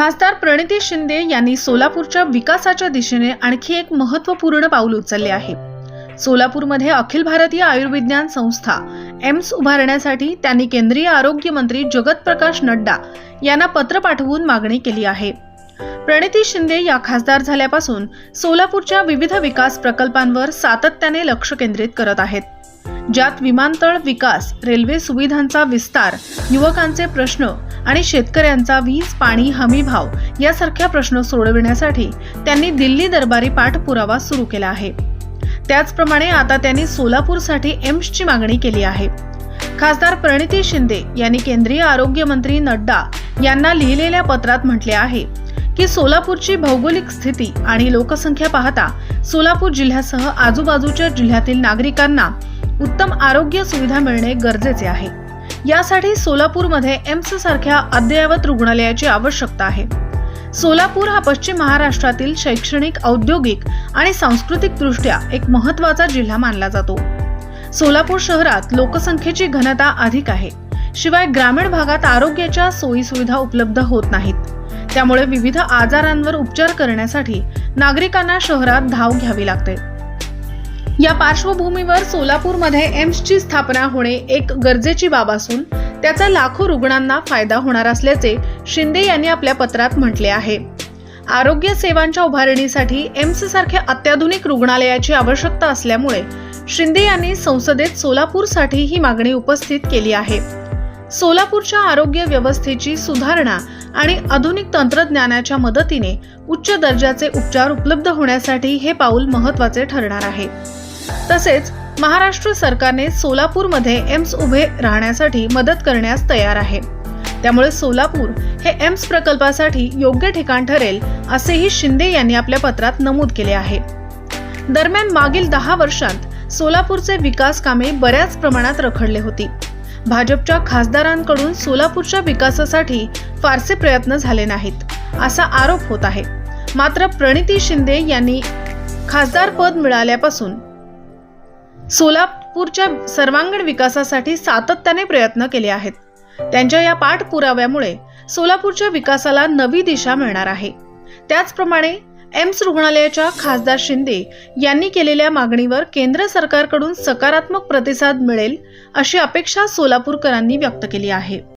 खासदार प्रणिती शिंदे यांनी सोलापूरच्या विकासाच्या दिशेने आणखी एक महत्त्वपूर्ण पाऊल उचलले आहे. सोलापूरमध्ये अखिल भारतीय आयुर्विज्ञान संस्था एम्स उभारण्यासाठी त्यांनी केंद्रीय आरोग्य मंत्री जगत प्रकाश नड्डा यांना पत्र पाठवून मागणी केली आहे. प्रणिती शिंदे या खासदार झाल्यापासून सोलापूरच्या विविध विकास प्रकल्पांवर सातत्याने लक्ष केंद्रित करत आहेत. ज्यात विमानतळ विकास रेल्वे सुविधांचा विस्तार युवकांचे प्रश्न आणि शेतकऱ्यांचा वीज पाणी हमी भाव यासारख्या प्रश्न सोडविण्यासाठी त्यांनी दिल्ली दरबारी पाठपुरावा सुरू केला आहे. त्याचप्रमाणे आता त्यांनी सोलापूरसाठी एम्सची मागणी केली आहे. खासदार प्रणिती शिंदे यांनी केंद्रीय आरोग्य मंत्री नड्डा यांना लिहिलेल्या पत्रात म्हटले आहे की सोलापूरची भौगोलिक स्थिती आणि लोकसंख्या पाहता सोलापूर जिल्ह्यासह आजूबाजूच्या जिल्ह्यातील नागरिकांना उत्तम आरोग्य सुविधा मिळणे गरजेचे आहे. यासाठी सोलापूरमध्ये एम्स सारख्या अद्ययावत रुग्णालयाची आवश्यकता आहे. सोलापूर हा पश्चिम महाराष्ट्रातील शैक्षणिक औद्योगिक आणि सांस्कृतिक दृष्ट्या एक महत्त्वाचा जिल्हा मानला जातो. सोलापूर शहरात लोकसंख्येची घनता अधिक आहे. शिवाय ग्रामीण भागात आरोग्याच्या सोयी सुविधा उपलब्ध होत नाहीत. त्यामुळे विविध आजारांवर उपचार करण्यासाठी नागरिकांना शहरात धाव घ्यावी लागते. या पार्श्वभूमीवर सोलापूरमध्ये एम्सची स्थापना होणे एक गरजेची बाब असून त्याचा लाखो रुग्णांना फायदा होणार असल्याचे शिंदे यांनी आपल्या पत्रात म्हटले आहे. आरोग्य सेवांच्या उभारणीसाठी एम्स सारख्या अत्याधुनिक रुग्णालयाची आवश्यकता असल्यामुळे शिंदे यांनी संसदेत सोलापूरसाठी ही मागणी उपस्थित केली आहे. सोलापूरच्या आरोग्य व्यवस्थेची सुधारणा आणि आधुनिक तंत्रज्ञानाच्या मदतीने उच्च दर्जाचे उपचार उपलब्ध होण्यासाठी हे पाऊल महत्त्वाचे ठरणार आहे. तसेच महाराष्ट्र सरकारने सोलापूरमध्ये एम्स उभे राहण्यासाठी मदत करण्यास तयार आहे. त्यामुळे सोलापूर हे एम्स प्रकल्पासाठी योग्य ठिकाण ठरेल असेही शिंदे यांनी आपल्या पत्रात नमूद केले आहे. दरम्यान मागील दहा वर्षांत सोलापूरचे विकास कामे बऱ्याच प्रमाणात रखडले होती. भाजपच्या खासदारांकडून सोलापूरच्या विकासासाठी फारसे प्रयत्न झाले नाहीत असा आरोप होत आहे. मात्र प्रणिती शिंदे यांनी खासदार पद मिळाल्यापासून सोलापूरच्या सर्वांगीण विकासासाठी सातत्याने प्रयत्न केले आहेत. त्यांच्या या पाठपुराव्यामुळे सोलापूरच्या विकासाला नवी दिशा मिळणार आहे. त्याचप्रमाणे एम्स रुग्णालयाच्या खासदार शिंदे यांनी केलेल्या मागणीवर केंद्र सरकारकडून सकारात्मक प्रतिसाद मिळेल अशी अपेक्षा सोलापूरकरांनी व्यक्त केली आहे.